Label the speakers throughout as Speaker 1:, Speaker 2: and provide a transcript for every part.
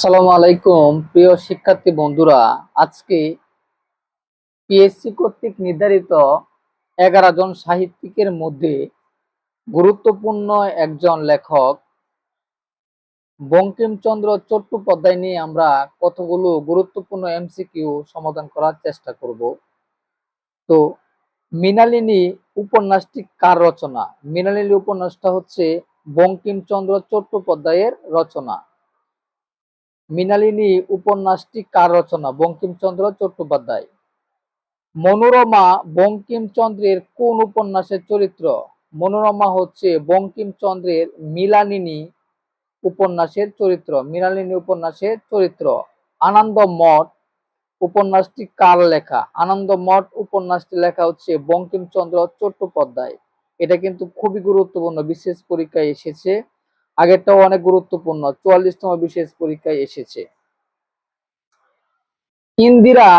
Speaker 1: আসসালামু আলাইকুম, প্রিয় শিক্ষার্থী বন্ধুরা। আজকে পিএসসি কর্তৃক নির্ধারিত এগারো জন সাহিত্যিকের মধ্যে গুরুত্বপূর্ণ একজন লেখক বঙ্কিমচন্দ্র চট্টোপাধ্যায় নিয়ে আমরা কতগুলো গুরুত্বপূর্ণ এমসিকিউ সমাধান করার চেষ্টা করব। তো মৃণালিনী উপন্যাসটি কার রচনা? মৃণালিনী উপন্যাসটা হচ্ছে বঙ্কিমচন্দ্র চট্টোপাধ্যায়ের রচনা। মৃণালিনী উপন্যাসটি কার রচনা বঙ্কিমচন্দ্র চট্টোপাধ্যায়। মনোরমা বঙ্কিমচন্দ্রের কোন উপন্যাসের চরিত্র? মনোরমা হচ্ছে বঙ্কিমচন্দ্রের মিলানিনী উপন্যাসের চরিত্র, মৃণালিনী উপন্যাসের চরিত্র। আনন্দ মঠ উপন্যাসটি কার লেখা? আনন্দ মঠ উপন্যাসটি লেখা হচ্ছে বঙ্কিমচন্দ্র চট্টোপাধ্যায়। এটা কিন্তু খুবই গুরুত্বপূর্ণ, বিশেষ পরীক্ষায় এসেছে। আগেরটাও অনেক গুরুত্বপূর্ণ। চুয়াল্লিশতম বিশেষ পরীক্ষায় এসেছে। ইন্দিরা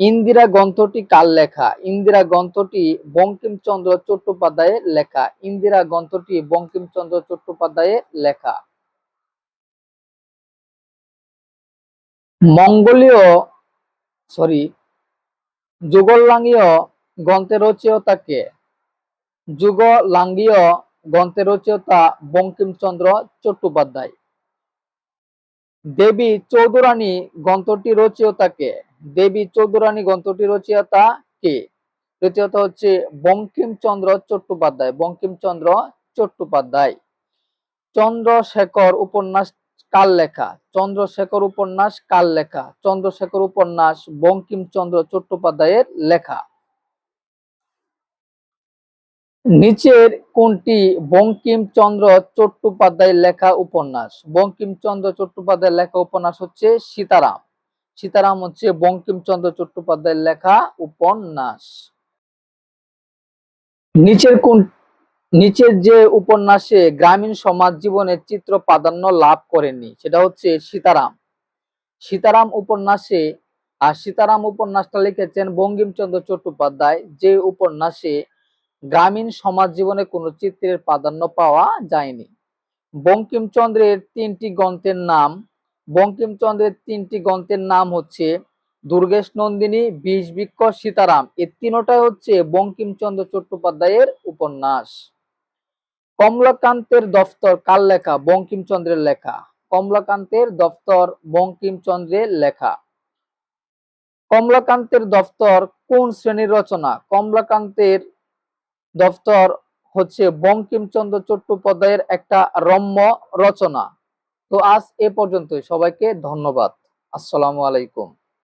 Speaker 1: ইন্দিরা গ্রন্থটি কার লেখা? ইন্দিরা গ্রন্থটি বঙ্কিমচন্দ্র চট্টোপাধ্যায়ের লেখা। ইন্দিরা গ্রন্থটি বঙ্কিমচন্দ্র চট্টোপাধ্যায়ের লেখা। মঙ্গলীয়, সরি, যুগলাঙ্গীয় গ্রন্থের রচয়িতাকে যুগলাঙ্গীয় গ্রন্থের রচয়িতা বঙ্কিমচন্দ্র চট্টোপাধ্যায়। দেবী চৌধুরানী গ্রন্থটি রচয়িতাকে দেবী চৌধুরানী গ্রন্থটি রচয়িতা কে? রচয়িতা হচ্ছে বঙ্কিমচন্দ্র চট্টোপাধ্যায় বঙ্কিমচন্দ্র চট্টোপাধ্যায়। চন্দ্রশেখর উপন্যাস কাল লেখা চন্দ্রশেখর উপন্যাস কাল লেখা চন্দ্রশেখর উপন্যাস বঙ্কিমচন্দ্র চট্টোপাধ্যায়ের লেখা। নিচের কোনটি বঙ্কিমচন্দ্র চট্টোপাধ্যায়ের লেখা উপন্যাস। বঙ্কিমচন্দ্র চট্টোপাধ্যায়ের লেখা উপন্যাস হচ্ছে সীতারাম। সীতারাম হচ্ছে বঙ্কিমচন্দ্র চট্টোপাধ্যায়ের লেখা উপন্যাস। নিচের কোন নিচের যে উপন্যাসে গ্রামীণ সমাজ জীবনের চিত্র প্রাধান্য লাভ করেনি সেটা হচ্ছে সীতারাম। সীতারাম উপন্যাসে, আর সীতারাম উপন্যাসটা লিখেছেন বঙ্কিমচন্দ্র চট্টোপাধ্যায় যে উপন্যাসে গ্রামীণ সমাজ জীবনে কোনো চিত্রের প্রাধান্য পাওয়া যায়নি। বঙ্কিমচন্দ্রের তিনটি গ্রন্থের নাম, বঙ্কিমচন্দ্রের তিনটি গ্রন্থের নাম হচ্ছে দুর্গেশ নন্দিনী বিষ বৃক্ষ সীতারাম। এই তিনটাই হচ্ছে বঙ্কিমচন্দ্র চট্টোপাধ্যায়ের উপন্যাস। কমলাকান্তের দফতর কার লেখা? বঙ্কিমচন্দ্রের লেখা। কমলাকান্তের দফতর বঙ্কিমচন্দ্রের লেখা। কমলাকান্তের দফতর কোন শ্রেণির রচনা? কমলাকান্তের দফতর হচ্ছে বঙ্কিমচন্দ্র চট্টোপাধ্যায়ের একটা রম্য রচনা। তো আজ এ পর্যন্তই। সবাইকে ধন্যবাদ। আসসালামু আলাইকুম।